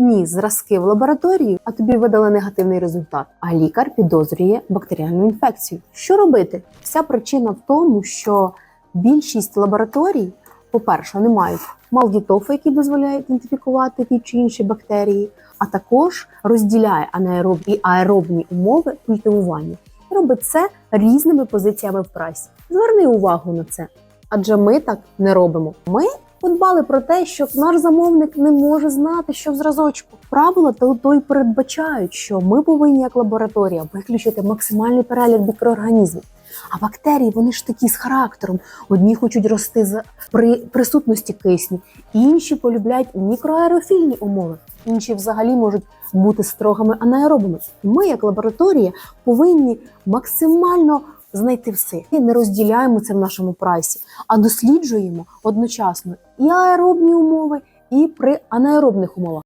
одні зразки в лабораторію, а тобі видали негативний результат. А лікар підозрює бактеріальну інфекцію. Що робити? Вся причина в тому, що більшість лабораторій, по-перше, не мають малдітофи, які дозволяють ідентифікувати ті чи інші бактерії, а також розділяє анаеробні і аеробні умови культивування. Робить це різними позиціями в прайсі. Зверни увагу на це, адже ми так не робимо. Ми подбали про те, що наш замовник не може знати, що в зразочку. Правила то, то й передбачають, що ми повинні як лабораторія виключити максимальний перелік мікроорганізмів. А бактерії вони ж такі з характером. Одні хочуть рости за при присутності кисню, інші полюбляють мікроаерофільні умови, інші взагалі можуть бути строгими анаеробами. Ми, як лабораторія, повинні максимально знайти все. І не розділяємо це в нашому прайсі, а досліджуємо одночасно і аеробні умови, і при анаеробних умовах.